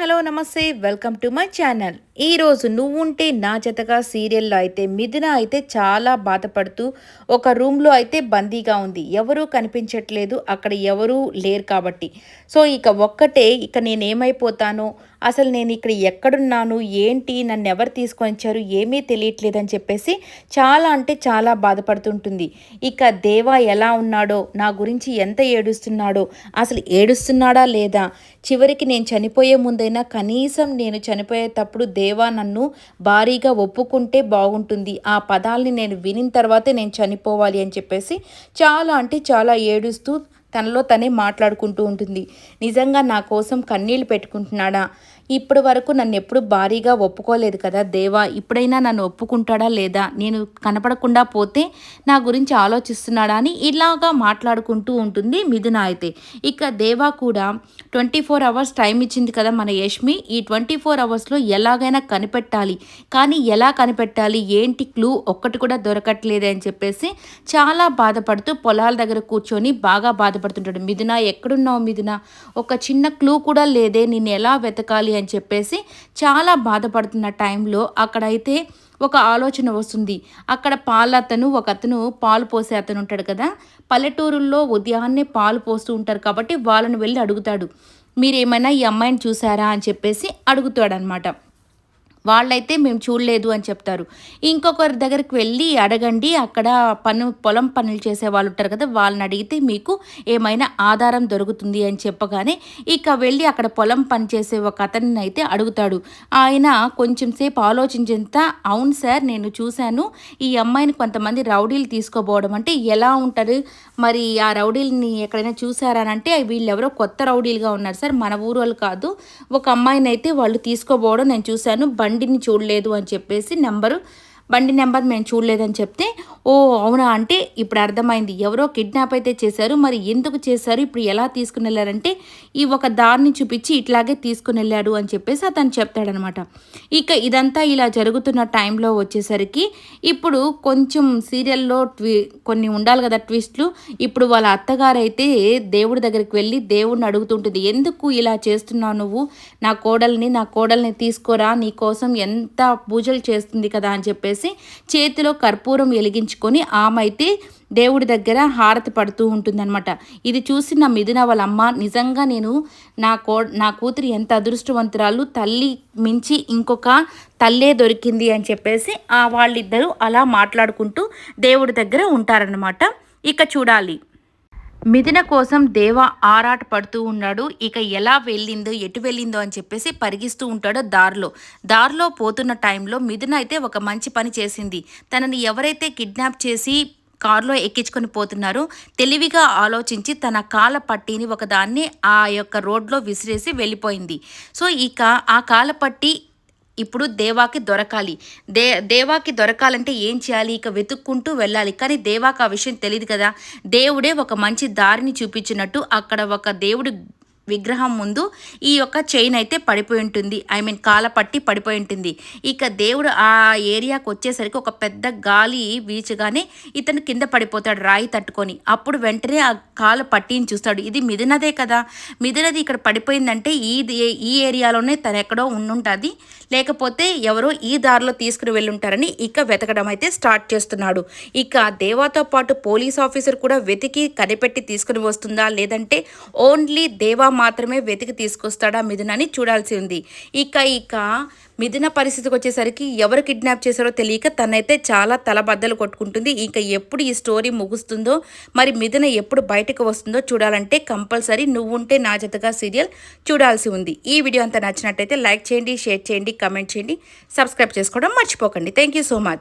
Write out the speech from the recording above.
Hello నమస్తే welcome to my channel. ఈరోజు నువ్వుంటే నా జతగా సీరియల్లో అయితే మిథున అయితే చాలా బాధపడుతూ ఒక రూమ్లో అయితే బందీగా ఉంది. ఎవరూ కనిపించట్లేదు. అక్కడ ఎవరూ లేరు కాబట్టి. సో ఇక ఒక్కటే ఇక నేనేమైపోతానో అసలు నేను ఇక్కడ ఎక్కడున్నాను ఏంటి నన్ను ఎవరు తీసుకొని వచ్చారు ఏమీ తెలియట్లేదని చెప్పేసి చాలా అంటే చాలా బాధపడుతుంటుంది. ఇక దేవా ఎలా ఉన్నాడో నా గురించి ఎంత ఏడుస్తున్నాడో అసలు ఏడుస్తున్నాడా లేదా? చివరికి నేను చనిపోయే ముందైనా కనీసం నేను చనిపోయేటప్పుడు దేవ నన్ను భారీగా ఒప్పుకుంటే బాగుంటుంది. ఆ పదాల్ని నేను వినిన తర్వాతే నేను చనిపోవాలి అని చెప్పేసి చాలా అంటే చాలా ఏడుస్తూ తనలో తనే మాట్లాడుకుంటూ ఉంటుంది. నిజంగా నా కోసం కన్నీళ్ళు పెట్టుకుంటున్నాడా? ఇప్పటి వరకు నన్ను ఎప్పుడు భారీగా ఒప్పుకోలేదు కదా దేవా ఇప్పుడైనా నన్ను ఒప్పుకుంటాడా లేదా? నేను కనపడకుండా పోతే నా గురించి ఆలోచిస్తున్నాడా అని ఇలాగా మాట్లాడుకుంటూ ఉంటుంది మిథున అయితే. ఇక దేవా కూడా ట్వంటీ ఫోర్ అవర్స్ టైం ఇచ్చింది కదా మన యష్మి. ఈ ట్వంటీ ఫోర్ అవర్స్లో ఎలాగైనా కనిపెట్టాలి. కానీ ఎలా కనిపెట్టాలి? ఏంటి క్లూ? ఒక్కటి కూడా దొరకట్లేదు అని చెప్పేసి చాలా బాధపడుతూ పొలాల దగ్గర కూర్చొని బాగా బాధపడుతుంటాడు. మిథున ఎక్కడున్నావు మిథున? ఒక చిన్న క్లూ కూడా లేదే. నేను ఎలా వెతకాలి అని చెప్పేసి చాలా బాధపడుతున్న టైంలో అక్కడైతే ఒక ఆలోచన వస్తుంది. అక్కడ పాలతను ఒక అతను పాలు పోసే అతను ఉంటాడు కదా? పల్లెటూరుల్లో ఉదయాన్నే పాలు పోస్తూ ఉంటారు కాబట్టి వాళ్ళని వెళ్ళి అడుగుతాడు. మీరేమైనా ఈ అమ్మాయిని చూసారా? అని చెప్పేసి అడుగుతాడనమాట అనమాట వాళ్ళైతే మేము చూడలేదు అని చెప్తారు. ఇంకొకరి దగ్గరికి వెళ్ళి అడగండి అక్కడ పను పొలం పనులు చేసే వాళ్ళు ఉంటారు కదా వాళ్ళని అడిగితే మీకు ఏమైనా ఆధారం దొరుకుతుంది అని చెప్పగానే ఇక వెళ్ళి అక్కడ పొలం పని చేసే ఒక అతన్ని అయితే అడుగుతాడు. ఆయన కొంచెం సేపు ఆలోచించేంత అవును సార్ నేను చూశాను. ఈ అమ్మాయిని కొంతమంది రౌడీలు తీసుకోపోవడం అంటే ఎలా ఉంటారు? మరి ఆ రౌడీలని ఎక్కడైనా చూసారా అంటే వీళ్ళు ఎవరో కొత్త రౌడీలుగా ఉన్నారు సార్ మన ఊరు వాళ్ళు కాదు. ఒక అమ్మాయిని అయితే వాళ్ళు తీసుకోపోవడం నేను చూశాను. బండిని చూడలేదు అని చెప్పేసి నెంబరు బండి నెంబర్ మేము చూడలేదని చెప్తే ఓ అవునా అంటే ఇప్పుడు అర్థమైంది. ఎవరో కిడ్నాప్ అయితే చేశారు మరి ఎందుకు చేశారు? ఇప్పుడు ఎలా తీసుకుని వెళ్ళారంటే ఈ ఒక దారిని చూపించి ఇట్లాగే తీసుకుని వెళ్ళాడు అని చెప్పేసి అతను చెప్తాడనమాట. ఇక ఇదంతా ఇలా జరుగుతున్న టైంలో వచ్చేసరికి ఇప్పుడు కొంచెం సీరియల్లో ట్వి కొన్ని ఉండాలి కదా ట్విస్ట్లు. ఇప్పుడు వాళ్ళ అత్తగారైతే దేవుడి దగ్గరికి వెళ్ళి దేవుడిని అడుగుతుంటుంది ఎందుకు ఇలా చేస్తున్నావు నువ్వు? నా కోడల్ని నా కోడల్ని తీసుకోరా? నీ కోసం ఎంత పూజలు చేస్తుంది కదా? అని చెప్పేసి చేతిలో కర్పూరం వెలిగించుకొని ఆమె అయితే దేవుడి దగ్గర హారతి పడుతూ ఉంటుందన్నమాట. ఇది చూసి నా మిథున వాళ్ళ అమ్మ నిజంగా నేను నా కో నా కూతురు ఎంత అదృష్టవంతురాలు తల్లి మించి ఇంకొక తల్లే దొరికింది అని చెప్పేసి ఆ వాళ్ళిద్దరూ అలా మాట్లాడుకుంటూ దేవుడి దగ్గర ఉంటారనమాట ఇక చూడాలి. మిథున కోసం దేవ ఆరాట పడుతూ ఉన్నాడు. ఇక ఎలా వెళ్ళిందో ఎటు వెళ్ళిందో అని చెప్పేసి పరిగిస్తూ ఉంటాడో దారిలో. దారిలో పోతున్న టైంలో మిథున అయితే ఒక మంచి పని చేసింది. తనని ఎవరైతే కిడ్నాప్ చేసి కారులో ఎక్కించుకొని పోతున్నారు తెలివిగా ఆలోచించి తన కాల పట్టీని ఒకదాన్ని ఆ యొక్క రోడ్లో విసిరేసి వెళ్ళిపోయింది. సో ఇక ఆ కాల పట్టి ఇప్పుడు దేవాకి దొరకాలి. దే దేవాకి దొరకాలంటే ఏం చేయాలి? ఇక వెతుక్కుంటూ వెళ్ళాలి. కానీ దేవాకి ఆ విషయం తెలియదు కదా. దేవుడే ఒక మంచి దారిని చూపించినట్టు అక్కడ ఒక దేవుడు విగ్రహం ముందు ఈ యొక్క చైన్ అయితే పడిపోయి ఉంటుంది. ఐ మీన్ కాల పట్టి పడిపోయి ఉంటుంది. ఇక దేవుడు ఆ ఏరియాకి వచ్చేసరికి ఒక పెద్ద గాలి వీచగానే ఇతను కింద పడిపోతాడు రాయి తట్టుకొని. అప్పుడు వెంటనే ఆ కాలు పట్టిని చూస్తాడు. ఇది మిథునదే కదా. మిదినది ఇక్కడ పడిపోయిందంటే ఈ ఈ ఏరియాలోనే తను ఎక్కడో ఉండుంటుంది. లేకపోతే ఎవరో ఈ దారిలో తీసుకుని వెళ్ళుంటారని ఇక వెతకడం అయితే స్టార్ట్ చేస్తున్నాడు. ఇక దేవాతో పాటు పోలీస్ ఆఫీసర్ కూడా వెతికి కనిపెట్టి తీసుకుని వస్తుందా? లేదంటే ఓన్లీ దేవా మాత్రమే వెతికి తీసుకొస్తాడా మిథునని చూడాల్సి ఉంది. ఇక ఇక మిథున పరిస్థితికి వచ్చేసరికి ఎవరు కిడ్నాప్ చేశారో తెలియక తనైతే చాలా తలబద్దలు కొట్టుకుంటుంది. ఇంకా ఎప్పుడు ఈ స్టోరీ ముగుస్తుందో మరి మిథున ఎప్పుడు బయటకు వస్తుందో చూడాలంటే కంపల్సరీ నువ్వుంటే నా జతగా సీరియల్ చూడాల్సి ఉంది. ఈ వీడియో అంతా నచ్చినట్టయితే లైక్ చేయండి షేర్ చేయండి కమెంట్ చేయండి సబ్స్క్రైబ్ చేసుకోవడం మర్చిపోకండి. Thank so much.